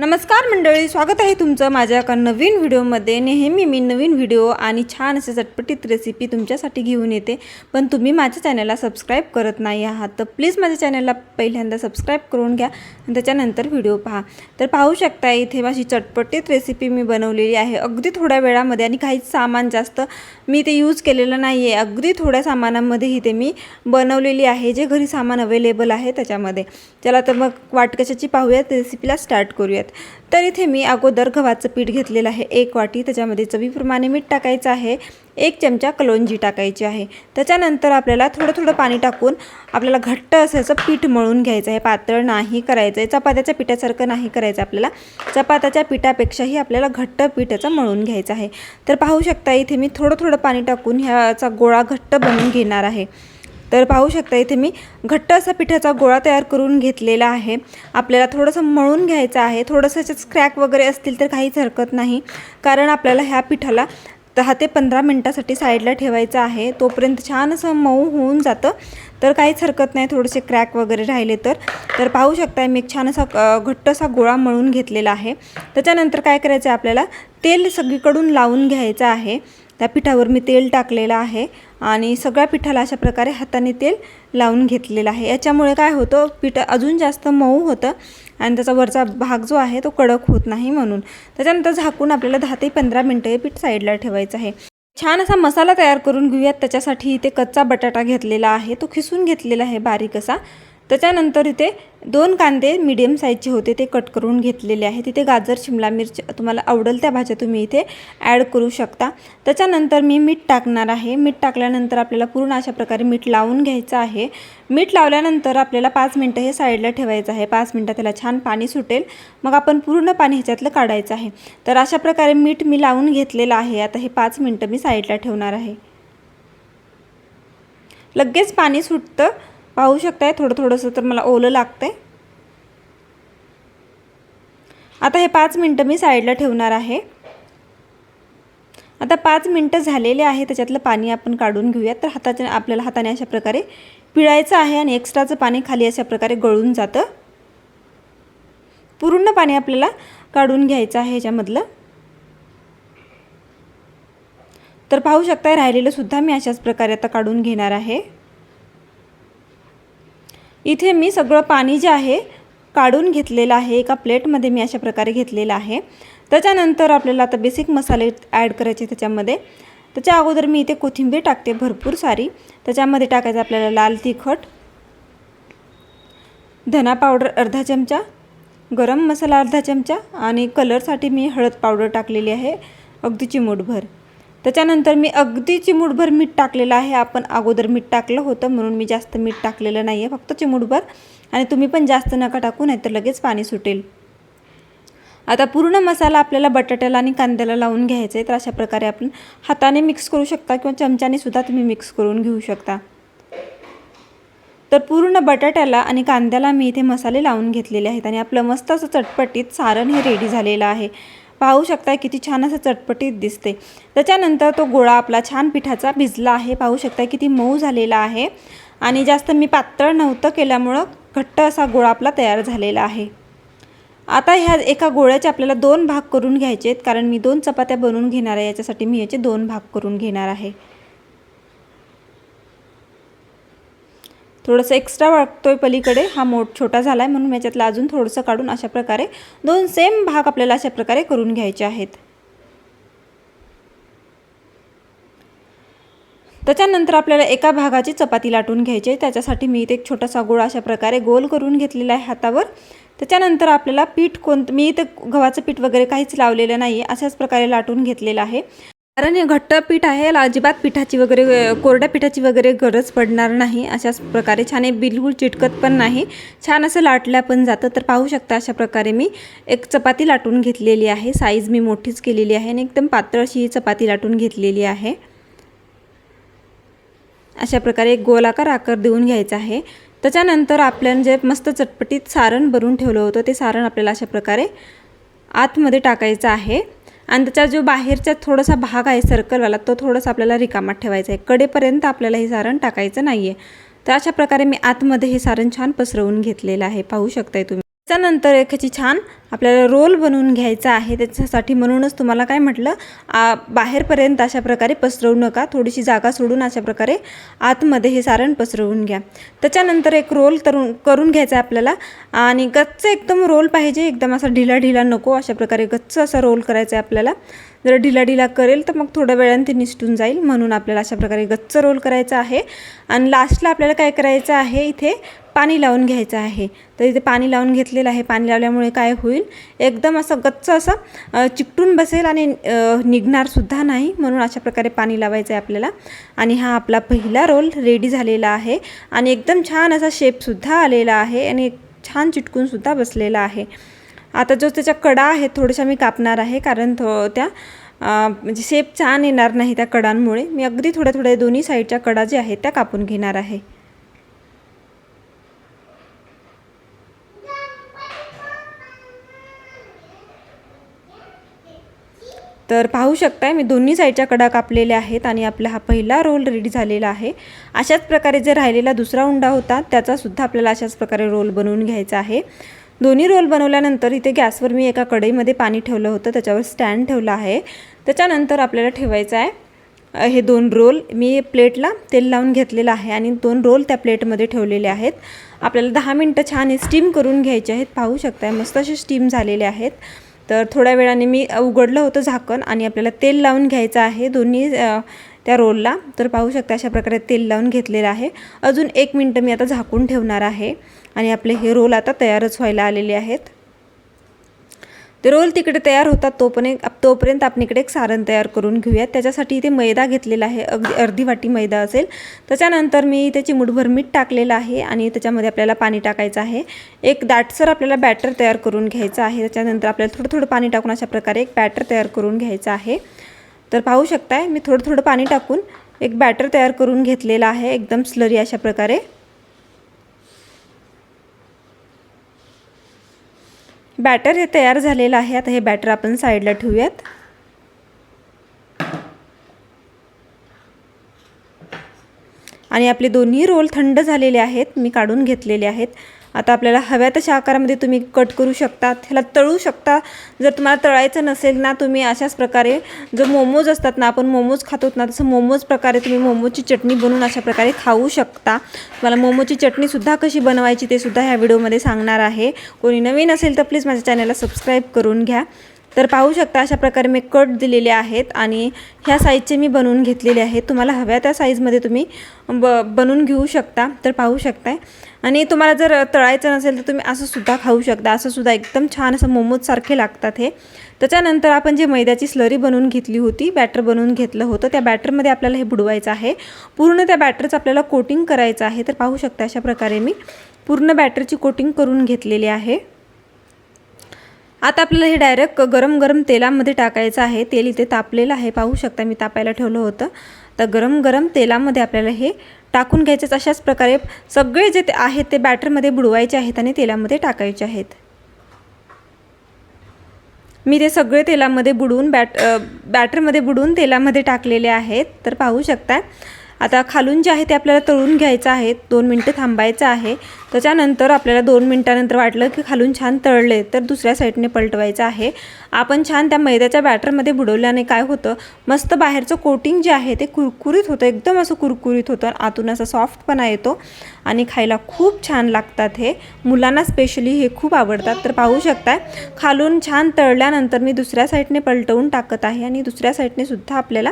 नमस्कार मंडळी स्वागत आहे तुमचं माझ्या एका नवीन व्हिडिओमध्ये. नेहमी मी नवीन व्हिडिओ आणि छान असे चटपटीत रेसिपी तुमच्यासाठी घेऊन येते. पण तुम्ही माझ्या चॅनलला सबस्क्राईब करत नाही आहात तर प्लीज माझ्या चॅनलला पहिल्यांदा सबस्क्राईब करून घ्या आणि त्याच्यानंतर व्हिडिओ पहा. तर पाहू शकता इथे माझी चटपटीत रेसिपी मी बनवलेली आहे. अगदी थोड्या वेळामध्ये आणि काहीच सामान जास्त मी ते यूज केलेलं नाही आहे अगदी थोड्या सामानामध्ये ही ते मी बनवलेली आहे जे घरी सामान अवेलेबल आहे त्याच्यामध्ये. चला तर मग वाटकशाची पाहूयात रेसिपीला स्टार्ट करूयात. तर इथे मी अगोदर गव्हाचं पीठ घेतलेलं आहे. एक वाटी त्याच्यामध्ये चवीप्रमाणे मीठ टाकायचं आहे. एक चमचा कलोंजी टाकायची आहे. त्याच्यानंतर आपल्याला थोडं थोडं पाणी टाकून आपल्याला घट्ट असायचं पीठ मळून घ्यायचं आहे. पातळ नाही करायचं आहे चपात्याच्या पिठासारखं नाही करायचं आपल्याला. चपात्याच्या पिठापेक्षाही आपल्याला घट्ट पीठ याचं मळून घ्यायचं आहे. तर पाहू शकता इथे मी थोडं थोडं पाणी टाकून ह्याचा गोळा घट्ट बनवून घेणार आहे. तर पाहू शकता इथे मी घट्ट असा पिठाचा गोळा तयार करून घेतलेला आहे. आपल्याला थोडंसं मळून घ्यायचं आहे. थोडंसं याच्यात क्रॅक वगैरे असतील तर काहीच हरकत नाही. कारण आपल्याला ह्या पिठाला दहा ते पंधरा मिनटासाठी साईडला ठेवायचं आहे. तोपर्यंत छान असं मऊ होऊन जातं. तर काहीच हरकत नाही थोडेसे क्रॅक वगैरे राहिले तर. तर पाहू शकता मी एक छान असा घट्ट असा गोळा मळून घेतलेला आहे. त्याच्यानंतर काय करायचं आहे आपल्याला? तेल सगळीकडून लावून घ्यायचं आहे. त्या पिठावर मी तेल टाकलेलं आहे आणि सगळ्या पिठाला अशा प्रकारे हाताने तेल लावून घेतलेलं आहे. याच्यामुळे काय होतं पीठ अजून जास्त मऊ होतं आणि त्याचा वरचा भाग जो आहे तो कडक होत नाही म्हणून. त्याच्यानंतर झाकून आपल्याला दहा ते पंधरा मिनटं हे पीठ साईडला ठेवायचं आहे. छान असा मसाला तयार करून घेऊयात. त्याच्यासाठी इथे कच्चा बटाटा घेतलेला आहे. तो खिसून घेतलेला आहे बारीक असा. त्याच्यानंतर इथे दोन कांदे मीडियम साईजचे होते ते कट करून घेतलेले आहेत. तिथे गाजर शिमला मिरची तुम्हाला आवडेल त्या भाज्या तुम्ही इथे ॲड करू शकता. त्याच्यानंतर मी मीठ टाकणार आहे. मीठ टाकल्यानंतर आपल्याला पूर्ण अशा प्रकारे मीठ लावून घ्यायचं आहे. मीठ लावल्यानंतर आपल्याला पाच मिनटं हे साईडला ठेवायचं आहे. पाच मिनटं त्याला छान पाणी सुटेल. मग आपण पूर्ण पाणी ह्याच्यातलं काढायचं आहे. तर अशा प्रकारे मीठ मी लावून घेतलेलं आहे. आता हे पाच मिनटं मी साईडला ठेवणार आहे. लगेच पाणी सुटतं. पाहू शकताय थोडं थोडंसं तर मला ओलं लागतंय. आता हे पाच मिनटं मी साईडला ठेवणार आहे. आता पाच मिनटं झालेले आहे त्याच्यातलं पाणी आपण काढून घेऊयात. तर हाताच्या आपल्याला हाताने अशा प्रकारे पिळायचं आहे आणि एक्स्ट्राचं पाणी खाली अशा प्रकारे गळून जातं. पूर्ण पाणी आपल्याला काढून घ्यायचं आहे ह्याच्यामधलं तर पाहू शकता राहिलेलं सुद्धा मी अशाच प्रकारे आता काढून घेणार आहे. इथे मी सगळं पाणी जे आहे काढून घेतलेलं आहे एका प्लेटमध्ये मी अशा प्रकारे घेतलेलं आहे. त्याच्यानंतर आपल्याला आता बेसिक मसाले ॲड करायचे त्याच्यामध्ये. त्याच्या अगोदर मी इथे कोथिंबीर टाकते भरपूर सारी. त्याच्यामध्ये टाकायचं आपल्याला लाल तिखट धना पावडर अर्धा चमचा गरम मसाला अर्धा चमचा आणि कलरसाठी मी हळद पावडर टाकलेली आहे अगदी चिमूटभर. त्याच्यानंतर मी अगदी चिमूटभर मीठ टाकलेलं आहे. आपण अगोदर मीठ टाकलं होतं म्हणून मी जास्त मीठ टाकलेलं नाही आहे फक्त चिमूटभर. आणि तुम्ही पण जास्त नका टाकू नाही तर लगेच पाणी सुटेल. आता पूर्ण मसाला आपल्याला बटाट्याला आणि कांद्याला लावून घ्यायचा आहे तर अशा प्रकारे आपण हाताने मिक्स करू शकता किंवा चमच्याने सुद्धा तुम्ही मिक्स करून घेऊ शकता. तर पूर्ण बटाट्याला आणि कांद्याला मी इथे मसाले लावून घेतलेले आहेत आणि आपलं मस्त असं चटपटीत सारण हे रेडी झालेलं आहे. पाहू शकता किती छान असं चटपटीत दिसते. त्याच्यानंतर तो गोळा आपला छान पिठाचा भिजला आहे. पाहू शकता किती मऊ झालेला आहे. आणि जास्त मी पातळ नव्हतं केल्यामुळं घट्ट असा गोळा आपला तयार झालेला आहे. आता ह्या एका गोळ्याचे आपल्याला दोन भाग करून घ्यायचे आहेत कारण मी दोन चपात्या बनवून घेणार आहे. याच्यासाठी मी याचे दोन भाग करून घेणार आहे. थोडंसं एक्स्ट्रा वाटतोय पलीकडे. हा मोठ छोटा झाला आहे म्हणून याच्यातला अजून थोडंसं काढून अशा प्रकारे दोन सेम भाग आपल्याला अशा प्रकारे करून घ्यायचे आहेत. त्याच्यानंतर आपल्याला एका भागाची चपाती लाटून घ्यायची आहे. त्याच्यासाठी मी इथे एक छोटासा गोळा अशा प्रकारे गोल करून घेतलेला आहे हातावर. त्याच्यानंतर आपल्याला पीठ कोणतं मी इथे गव्हाचं पीठ वगैरे काहीच लावलेलं नाही आहे अशाच प्रकारे लाटून घेतलेलं आहे. कारण हे घट्ट पीठ आहे याला अजिबात पिठाची वगैरे कोरड्या पिठाची वगैरे गरज पडणार नाही. अशाच प्रकारे छान हे बिलकुल चिटकत पण नाही. छान असं लाटल्या पण जातं. तर पाहू शकता अशा प्रकारे मी एक चपाती लाटून घेतलेली आहे. साईज मी मोठीच केलेली आहे आणि एकदम पातळ अशी ही चपाती लाटून घेतलेली आहे. अशा प्रकारे एक गोलाकार आकार देऊन घ्यायचा आहे. त्याच्यानंतर आपल्यानं जे मस्त चटपटीत सारण भरून ठेवलं होतं ते सारण आपल्याला अशा प्रकारे आतमध्ये टाकायचं आहे. आणि त्याचा जो बाहेरचा थोडासा भाग आहे सर्कलवाला तो थोडासा आपल्याला रिकामात ठेवायचा आहे. कडेपर्यंत आपल्याला हे सारण टाकायचं नाही आहे तर अशा प्रकारे मी आतमध्ये हे सारण छान पसरवून घेतलेलं आहे. पाहू शकताय तुम्ही. त्याच्यानंतर एक छान आपल्याला रोल बनवून घ्यायचा आहे त्याच्यासाठी म्हणूनच तुम्हाला काय म्हटलं आ, बाहेरपर्यंत अशा प्रकारे पसरवू नका थोडीशी जागा सोडून अशा प्रकारे आतमध्ये हे सारण पसरवून घ्या. त्याच्यानंतर एक रोल तरुण करून घ्यायचा आहे आपल्याला आणि गच्च एकदम रोल पाहिजे एकदम असा ढिला ढिला नको अशा प्रकारे गच्च असा रोल करायचा आहे आपल्याला. जर ढिला ढिला करेल तर मग थोड्या वेळाने ते निसटून जाईल म्हणून आपल्याला अशा प्रकारे गच्च रोल करायचा आहे. आणि लास्टला आपल्याला काय करायचं आहे इथे पाणी लावून घ्यायचं आहे. तर इथे पाणी लावून घेतलेलं आहे पाणी लावल्यामुळे काय होईल एकदम असं गच्च असं चिकटून बसेल आणि निघणारसुद्धा नाही. म्हणून अशा प्रकारे पाणी लावायचं आहे आपल्याला. आणि हा आपला पहिला रोल रेडी झालेला आहे. आणि एकदम छान असा शेपसुद्धा आलेला आहे आणि छान चिटकूनसुद्धा बसलेला आहे. आता जो त्याच्या कडा आहे थोड्याशा मी कापणार आहे कारण थो त्या म्हणजे शेप छान येणार नाही त्या कडांमुळे. मी अगदी थोड्या थोड्या दोन्ही साईडच्या कडा ज्या आहेत त्या कापून घेणार आहे. तर पाहू शकताय मी दोन्ही साईडच्या कडा कापलेल्या आहेत आणि आपला हा पहिला रोल रेडी झालेला आहे. अशाच प्रकारे जे राहिलेला दुसरा उंडा होता त्याचासुद्धा आपल्याला अशाच प्रकारे रोल बनवून घ्यायचा आहे. दोन्ही रोल बनवल्यानंतर इथे गॅसवर मी एका कढईमध्ये पाणी ठेवलं होतं त्याच्यावर स्टँड ठेवला आहे. त्याच्यानंतर आपल्याला ठेवायचं आहे हे दोन रोल मी प्लेटला तेल लावून घेतलेलं आहे आणि दोन रोल त्या प्लेटमध्ये ठेवलेले आहेत. आपल्याला दहा मिनटं छान स्टीम करून घ्यायचे आहेत. पाहू शकताय मस्त असे स्टीम झालेले आहेत. तर थोड्या वेळाने मी उघडलं होतं झाकण आणि आपल्याला तेल लावून घ्यायचं आहे दोन्ही त्या रोलला तर पाहू शकता अशा प्रकारे तेल लावून घेतलेलं आहे. अजून एक मिनटं मी आता झाकून ठेवणार आहे आणि आपले हे रोल आता तयारच व्हायला आलेले आहेत. ते रोल तिकडे तयार होतात तोपर्यंत तोपर्यंत आपण इकडे एक सारण तयार करून घेऊयात. त्याच्यासाठी इथे मैदा घेतलेला आहे. अगदी अर्धी वाटी मैदा असेल. त्याच्यानंतर मी इथे चिमूटभर मीठ टाकलेलं आहे आणि त्याच्यामध्ये आपल्याला पाणी टाकायचं आहे. एक दाटसर आपल्याला बॅटर तयार करून घ्यायचं आहे. त्याच्यानंतर आपल्याला थोडं थोडं पाणी टाकून अशा प्रकारे एक बॅटर तयार करून घ्यायचं आहे. तर पाहू शकताय मी थोडं थोडं पाणी टाकून एक बॅटर तयार करून घेतलेलं आहे. एकदम स्लरी अशा प्रकारे. बॅटर हे तयार झालेलं आहे. आता हे बॅटर आपण साईडला ठेवूयात. आणि आपले दोन्ही रोल थंड झालेले आहेत. मी काढून घेतलेले आहेत. आता आपल्याला हव्या तशा आकारामध्ये तुम्ही कट करू शकता ह्याला तळू शकता. जर तुम्हाला तळायचं नसेल ना तुम्ही अशाच प्रकारे जो मोमोज असतात ना आपण मोमोज खातो ना तसं मोमोज प्रकारे तुम्ही मोमोजची चटणी बनवून अशा प्रकारे खाऊ शकता. तुम्हाला मोमोची चटणीसुद्धा कशी बनवायची ते सुद्धा ह्या व्हिडिओमध्ये सांगणार आहे. कोणी नवीन असेल तर प्लीज माझ्या चॅनलला सबस्क्राईब करून घ्या. तर पाहू शकता अशा प्रकारे मी कट दिलेले आहेत आणि ह्या साईजचे मी बनवून घेतलेले आहेत. तुम्हाला हव्या त्या साईजमध्ये तुम्ही ब बनवून घेऊ शकता. तर पाहू शकताय. आणि तुम्हाला जर तळायचं नसेल तर तुम्ही असं सुद्धा खाऊ शकता. असं सुद्धा एकदम छान असं मोमोजसारखे लागतात हे. त्याच्यानंतर आपण जे मैद्याची स्लरी बनवून घेतली होती बॅटर बनवून घेतलं होतं त्या बॅटरमध्ये आपल्याला हे बुडवायचं आहे. पूर्ण त्या बॅटरचं आपल्याला कोटिंग करायचं आहे. तर पाहू शकता अशा प्रकारे मी पूर्ण बॅटरची कोटिंग करून घेतलेली आहे. आता आपल्याला हे डायरेक्ट गरम गरम तेलामध्ये टाकायचं आहे. तेल इथे तापलेलं आहे. पाहू शकता मी तापायला ठेवलं होतं. तर गरम गरम तेलामध्ये आपल्याला हे टाकून घ्यायचेच. अशाच प्रकारे सगळे जे ते आहेत ते बॅटरमध्ये बुडवायचे आहेत आणि तेलामध्ये टाकायचे आहेत. मी ते सगळे तेलामध्ये बुडवून बॅट बॅटरमध्ये बुडवून तेलामध्ये टाकलेले आहेत. तर पाहू शकता आता खालून जे आहे ते आपल्याला तळून घ्यायचं आहे. दोन मिनटं थांबायचं आहे. त्याच्यानंतर आपल्याला दोन मिनटानंतर वाटलं की खालून छान तळले तर दुसऱ्या साईडने पलटवायचं आहे. आपण छान त्या मैद्याच्या बॅटरमध्ये बुडवल्याने काय होतं? मस्त बाहेरचं कोटिंग जे आहे ते कुरकुरीत होतं. एकदम असं कुरकुरीत होतं. आतून असं सॉफ्टपणा येतो. आणि खायला खूप छान लागतात हे. मुलांना स्पेशली हे खूप आवडतात. तर पाहू शकताय खालून छान तळल्यानंतर मी दुसऱ्या साईडने पलटवून टाकत आहे आणि दुसऱ्या साईडने सुद्धा आपल्याला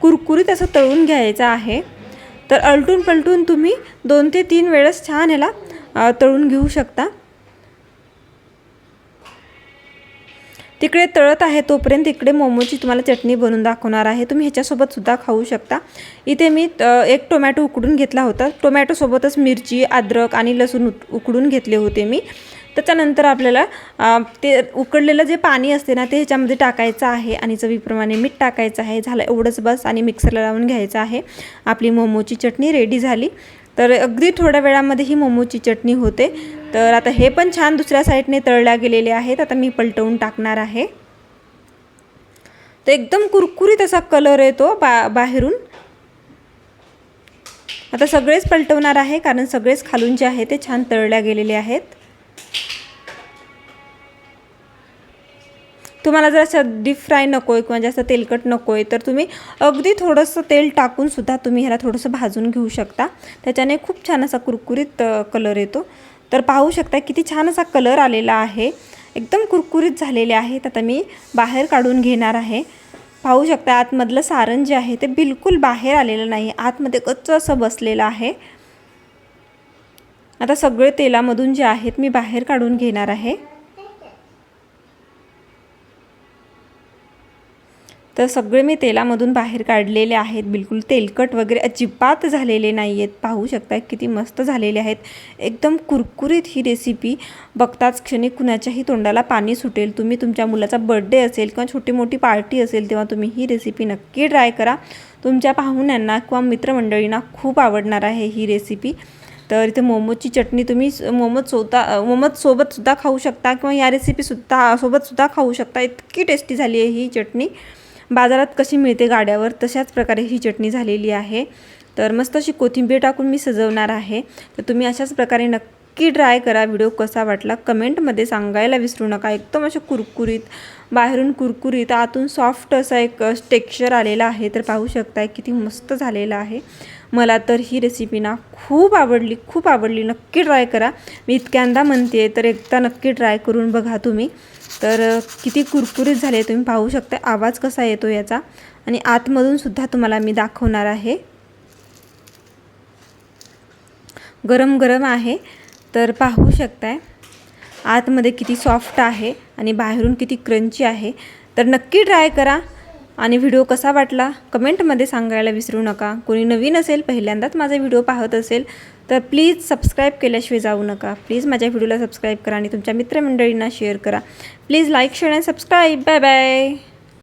कुरकुरीत असं तळून घ्यायचं आहे. तर अलटून पलटून तुम्ही दोन ते तीन वेळेस छान ह्याला तळून घेऊ शकता. तिकडे तळत आहे तोपर्यंत इकडे मोमोची तुम्हाला चटणी बनवून दाखवणार आहे. तुम्ही ह्याच्यासोबत सुद्धा खाऊ शकता. इथे मी एक टोमॅटो उकडून घेतला होता. टोमॅटोसोबतच मिरची अद्रक आणि लसूण उक- उकडून घेतले होते मी. त्याच्यानंतर आपल्याला ते उकडलेलं जे पाणी असते ना ते ह्याच्यामध्ये टाकायचं आहे आणि चवीप्रमाणे मीठ टाकायचं आहे. झालं एवढंच बस आणि मिक्सरला लावून घ्यायचं आहे. आपली मोमोची चटणी रेडी झाली. तर अगदी थोड्या वेळामध्ये ही मोमोची चटणी होते. तर आता हे पण छान दुसऱ्या साईडने तळल्या गेलेले आहेत. आता मी पलटवून टाकणार आहे. तर एकदम कुरकुरीत असा कलर येतो बा बाहेरून. आता सगळेच पलटवणार आहे कारण सगळेच खालून जे आहे ते छान तळल्या गेलेले आहेत. तुम्हाला जर असं डीप फ्राय नको आहे किंवा जास्त तेलकट नको आहे तर तुम्ही अगदी थोडंसं तेल टाकूनसुद्धा तुम्ही ह्याला थोडंसं भाजून घेऊ शकता. त्याच्याने खूप छान असा कुरकुरीत कलर येतो. तर पाहू शकता किती छान असा कलर आलेला आहे. एकदम कुरकुरीत झालेले आहेत आता मी बाहेर काढून घेणार आहे. पाहू शकता आतमधलं सारण जे आहे ते बिलकुल बाहेर आलेलं नाही. आतमध्ये कच्चं असं बसलेलं आहे. आता सगळे तेलामधून जे आहेत मी बाहेर काढून घेणार आहे. तर सगळे मी तेलामधून बाहेर काढलेले आहेत. बिलकुल तेलकट वगैरे अजिबात झालेले नाही आहेत पाहू शकता किती मस्त झालेले आहेत. एकदम कुरकुरीत ही रेसिपी बघताच क्षणी कुणाच्याही तोंडाला पाणी सुटेल. तुम्ही तुमच्या मुलाचा बड्डे असेल किंवा छोटी मोठी पार्टी असेल तेव्हा तुम्ही ही रेसिपी नक्की ट्राय करा. तुमच्या पाहुण्यांना किंवा मित्रमंडळींना खूप आवडणार आहे ही रेसिपी तर इथे मोमोची चटणी तुम्ही मोमोज स्वतः मोमोज सोबतसुद्धा खाऊ शकता किंवा या रेसिपीसुद्धा सोबतसुद्धा खाऊ शकता. इतकी टेस्टी झाली आहे ही चटणी. बाजारात कशी मिळते गाड्यावर तशाच प्रकारे ही चटणी झालेली आहे. तर मस्त अशी कोथिंबीर टाकून मी सजवणार आहे. तर तुम्ही अशाच प्रकारे नक्की ट्राय करा. व्हिडिओ कसा वाटला कमेंटमध्ये सांगायला विसरू नका. एकदम असे कुरकुरीत बाहेरून कुरकुरीत आतून सॉफ्ट असा एक टेक्स्चर आलेला आहे. तर पाहू शकताय किती मस्त झालेलं आहे. मला तर ही रेसिपी ना खूप आवडली खूप आवडली. नक्की ट्राय करा. मी इतक्यांदा म्हणते तर एकदा नक्की ट्राय करून बघा तुम्ही. तर किती कुरकुरीत झाले तुम्ही पाहू शकता. आवाज कसा येतो याचा? आणि आतमधूनसुद्धा तुम्हाला मी दाखवणार आहे. गरम गरम आहे. तर पाहू शकताय. आतमध्ये किती सॉफ्ट आहे आणि बाहेरून किती क्रंची आहे. तर नक्की ट्राय करा. आणि व्हिडिओ कसा वाटला? कमेंटमध्ये सांगायला विसरू नका. कोणी नवीन असेल पहिल्यांदाच माझा व्हिडिओ पाहत असेल तर प्लीज सबस्क्राईब केल्याशिवाय जाऊ नका. प्लीज माझ्या व्हिडिओला सबस्क्राईब करा आणि तुमच्या मित्रमंडळींना शेअर करा. Please like share and subscribe bye bye